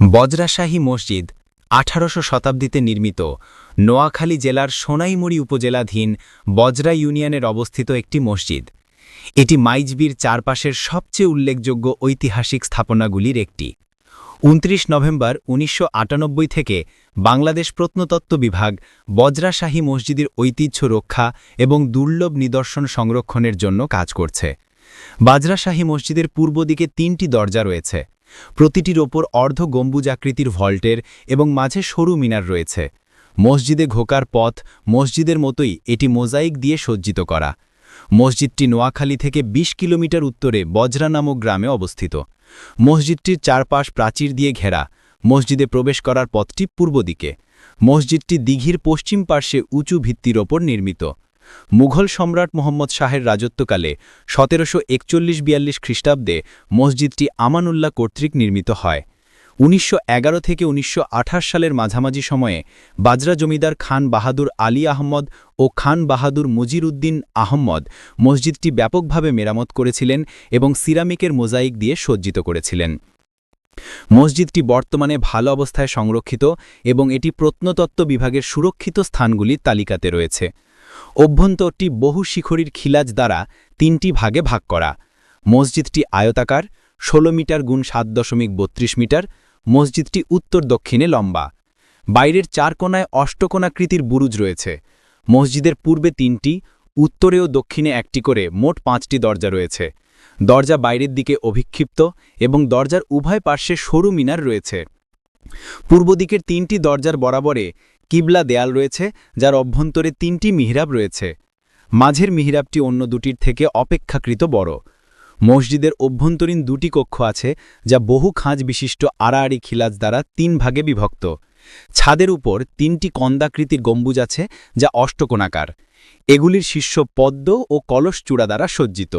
বজরাশাহী মসজিদ আঠারোশো শতাব্দীতে নির্মিত, নোয়াখালী জেলার সোনাইমুড়ি উপজেলাধীন বজরা ইউনিয়নের অবস্থিত একটি মসজিদ। এটি মাইজবির চারপাশের সবচেয়ে উল্লেখযোগ্য ঐতিহাসিক স্থাপনাগুলির একটি। উনত্রিশ নভেম্বর উনিশশো আটানব্বই থেকে বাংলাদেশ প্রত্নতত্ত্ব বিভাগ বজরাশাহী মসজিদের ঐতিহ্য রক্ষা এবং দুর্লভ নিদর্শন সংরক্ষণের জন্য কাজ করছে। বাজরাশাহী মসজিদের পূর্ব দিকে তিনটি দরজা রয়েছে। প্রতিটির ওপর অর্ধ গম্বুজাকৃতির ভল্টের এবং মাঝে সরু মিনার রয়েছে। মসজিদে ঘোকার পথ মসজিদের মতোই এটি মোজাইক দিয়ে সজ্জিত করা। মসজিদটি নোয়াখালী থেকে ২০ কিলোমিটার উত্তরে বজরা নামক গ্রামে অবস্থিত। মসজিদটির চারপাশ প্রাচীর দিয়ে ঘেরা। মসজিদে প্রবেশ করার পথটি পূর্ব দিকে। মসজিদটি দিঘির পশ্চিম পার্শ্বে উঁচু ভিত্তির ওপর নির্মিত। মুঘল সম্রাট মোহাম্মদ শাহের রাজত্বকালে সতেরোশো একচল্লিশ বিয়াল্লিশ খ্রিস্টাব্দে মসজিদটি আমানুল্লাহ কর্তৃক নির্মিত হয়। উনিশশো এগারো থেকে উনিশশো আঠাশ সালের মাঝামাঝি সময়ে বাজরা জমিদার খান বাহাদুর আলী আহমদ ও খান বাহাদুর মুজির উদ্দিন আহম্মদ মসজিদটি ব্যাপকভাবে মেরামত করেছিলেন এবং সিরামিকের মোজাইক দিয়ে সজ্জিত করেছিলেন। মসজিদটি বর্তমানে ভালো অবস্থায় সংরক্ষিত এবং এটি প্রত্নতত্ত্ব বিভাগের সুরক্ষিত স্থানগুলির তালিকাতে রয়েছে। অভ্যন্তরটি বহু শিখরির খিলাজ দ্বারা তিনটি ভাগে ভাগ করা। মসজিদটি আয়তাকার ১৬ মিটার গুণ সাত দশমিক বত্রিশ মিটার, মসজিদটি উত্তর দক্ষিণে লম্বা। বাইরের চার কোনায় অষ্টকোণাকৃতির বুরুজ রয়েছে। মসজিদের পূর্বে তিনটি, উত্তরে ও দক্ষিণে একটি করে মোট পাঁচটি দরজা রয়েছে। দরজা বাইরের দিকে অভিক্ষিপ্ত এবং দরজার উভয় পার্শ্বে সরু মিনার রয়েছে। পূর্ব দিকের তিনটি দরজার বরাবরে কিবলা দেয়াল রয়েছে, যার অভ্যন্তরে তিনটি মিহরাব রয়েছে। মাঝের মিহরাবটি অন্য দুটির থেকে অপেক্ষাকৃত বড়। মসজিদের অভ্যন্তরীণ দুটি কক্ষ আছে, যা বহু খাঁজ বিশিষ্ট আড়াআড়ি খিলাজ দ্বারা তিন ভাগে বিভক্ত। ছাদের উপর তিনটি কন্দাকৃতির গম্বুজ আছে, যা অষ্টকোণাকার। এগুলির শীর্ষ পদ্ম ও কলস চূড়া দ্বারা সজ্জিত।